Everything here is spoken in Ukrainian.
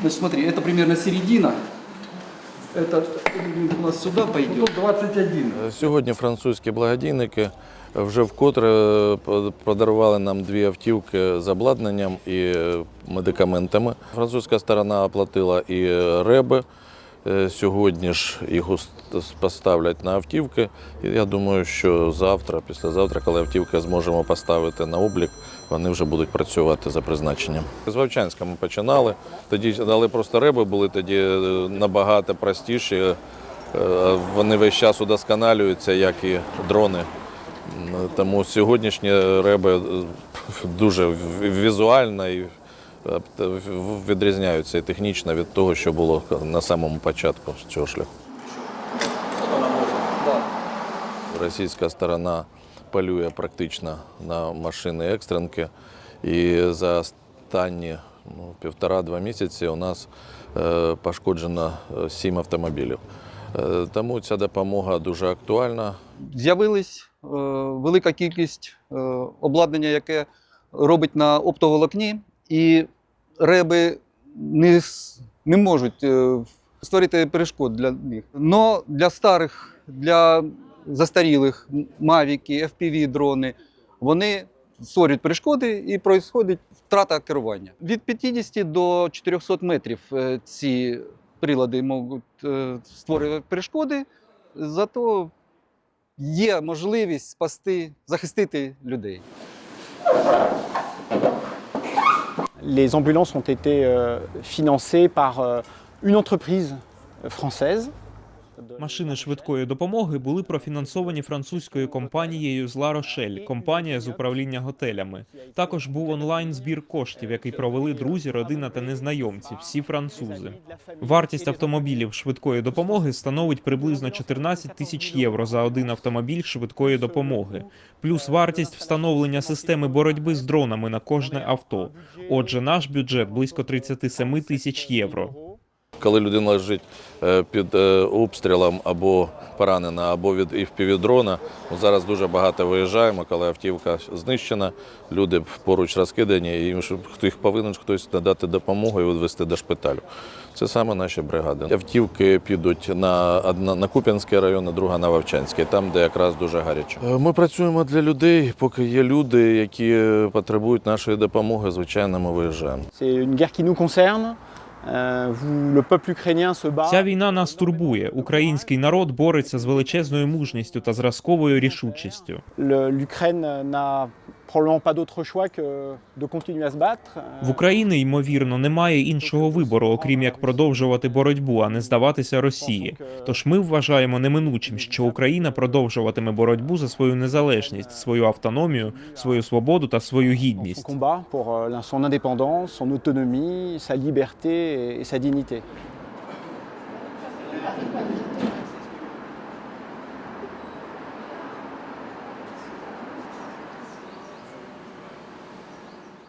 Значит, смотри, это примерно середина. Это у нас сюда пойдет. Тут 21. Сьогодні французькі благодійники вже вкотре е, подарували нам дві автівки з обладнанням і е, медикаментами. Французька сторона оплатила і е, реби. Е, Сьогодні ж ус- поставлять на автівки. Я думаю, що завтра, післязавтра, коли автівки зможемо поставити на облік, вони вже будуть працювати за призначенням. З Вовчанська ми починали. Тоді але просто реби були тоді е, набагато простіші. Е, Вони весь час удосконалюються, як і дрони. Тому сьогоднішні реби е, дуже візуально і відрізняються і технічно від того, що було на самому початку цього шляху. Російська сторона полює практично на машини екстренки. І за останні ну, півтора-два місяці у нас е, пошкоджено е, сім автомобілів. Е, Тому ця допомога дуже актуальна. З'явилась е, велика кількість е, обладнання, яке робить на оптоволокні, і реби не, не можуть е, створити перешкод для них. Но для старих, для застарілих мавіки, FPV-дрони, вони створюють перешкоди і відбувається втрата керування. Від 50 до 400 метрів е, ці прилади можуть е, створювати перешкоди, зато є можливість спасти, захистити людей. Les ambulances ont été euh, financées par euh, une entreprise française. Машини швидкої допомоги були профінансовані французькою компанією з Ла Рошель, компанія з управління готелями. Також був онлайн збір коштів, який провели друзі, родина та незнайомці, всі французи. Вартість автомобілів швидкої допомоги становить приблизно 14 тисяч євро за один автомобіль швидкої допомоги, плюс вартість встановлення системи боротьби з дронами на кожне авто. Отже, наш бюджет близько 37 тисяч євро. Коли людина лежить е, під е, обстрілом або поранена, або від дрона, зараз дуже багато виїжджаємо, коли автівка знищена, люди поруч розкидані, і їм хто їх повинен хтось надати допомогу і відвести до шпиталю. Це саме наші бригади. Автівки підуть на одна на Куп'янський район, а друга на Вовчанський, там, де якраз дуже гаряче. Е, Ми працюємо для людей. Поки є люди, які потребують нашої допомоги, звичайно, ми виїжджаємо. C'est une guerre qui nous concerne. Bat. Ця війна нас турбує. Український народ бореться з величезною мужністю та зразковою рішучістю. Le- L'Ukraine n'a probablement pas d'autre choix que de continuer à se battre. Euh, В Україні, ймовірно, немає іншого вибору, окрім як продовжувати боротьбу, а не здаватися Росії. Тож ми вважаємо неминучим, що Україна продовжуватиме боротьбу за свою незалежність, свою автономію, свою свободу та свою гідність. euh, sa liberté et sa dignité.